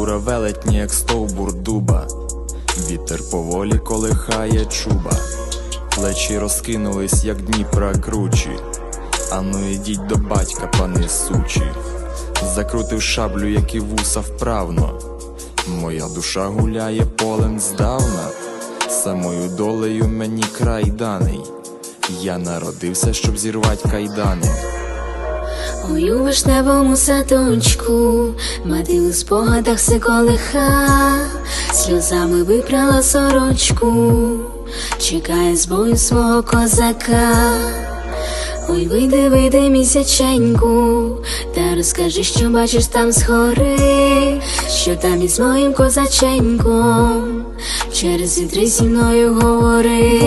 Фігура велетні, як стовбур дуба, вітер поволі колихає чуба, плечі розкинулись, як Дніпра кручі. Ану ідіть до батька, пани сучі, закрутив шаблю, як і вуса вправно. Моя душа гуляє полем здавна, самою долею мені край даний. Я народився, щоб зірвати кайдани. У вишневому садочку, мати у спогадах все колиха, сльозами випрала сорочку, чекає з бою свого козака. Ой, вийди, вийди місяченьку, та розкажи, що бачиш там згори, що там із моїм козаченьком, через вітри зі мною говори.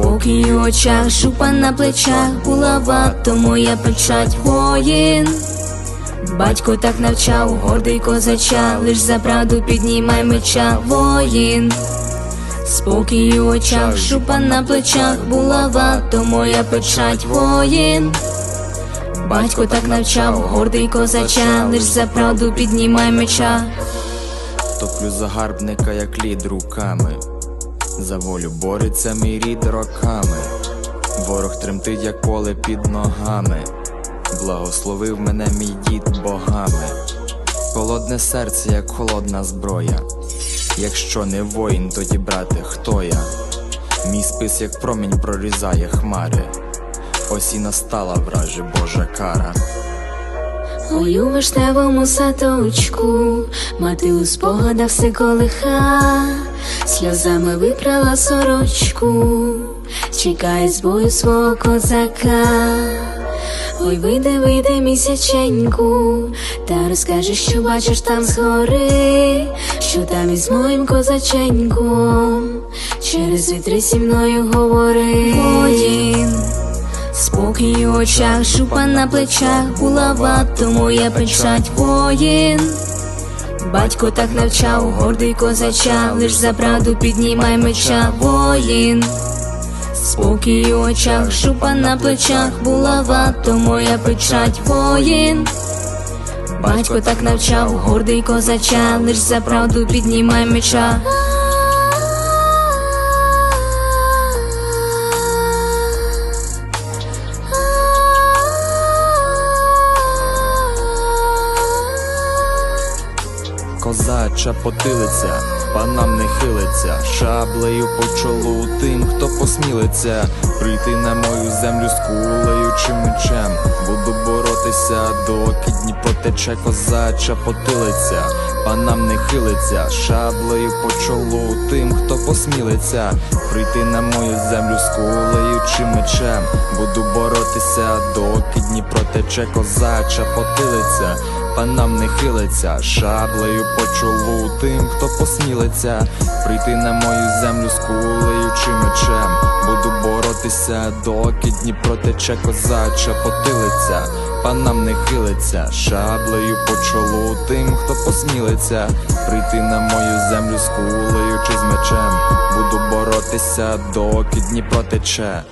Спокій у очах, шупа на плечах, булава, то моя печать воїн. Батько так навчав, гордий козача, лиш за правду піднімай меча, воїн. Спокій у очах, шупа на плечах, булава, то моя печать воїн. Батько так навчав, гордий козача, лиш за правду піднімай меча. Топлю загарбника, як лід руками. За волю бореться мій рід роками. Ворог тремтить, як поле під ногами. Благословив мене мій дід богами. Холодне серце, як холодна зброя. Якщо не воїн, тоді брате, хто я? Мій спис, як промінь прорізає хмари. Ось і настала враже Божа кара. Ой, вишневому садочку, мати у спогадах все колиха, сльозами випрала сорочку, чекає з бою свого козака. Ой, вийди, вийди місяченьку, та розкажи, що бачиш там згори, що там із моїм козаченьком, через вітри зі мною говори. Воїн, Спокій у очах, шупа на плечах, булава, то моя печать воїн. Батько так навчав, гордий козача, лиш за правду піднімай меча, воїн. Спокій у очах, шупа на плечах, булава, то моя печать воїн. Батько так навчав, гордий козача, лиш за правду піднімай меча. Козача потилиця, панам не хилиться, шаблею по чолу тим, хто посмілиться, прийти на мою землю з кулею чи мечем. Буду боротися, доки Дніпро тече козача потилиця, панам не хилиться, шаблею по чолу тим, хто посмілиться, прийти на мою землю з кулею чи мечем. Буду боротися, доки Дніпро тече козача потилиця. Панам не хилиться, шаблею по чолу тим, хто посмілиться, прийти на мою землю з кулею чи мечем. Буду боротися, доки Дніпро тече козача потилиця. Панам не хилиться, шаблею по чолу тим, хто посмілиться, прийти на мою землю з кулею чи з мечем. Буду боротися, доки Дніпро тече.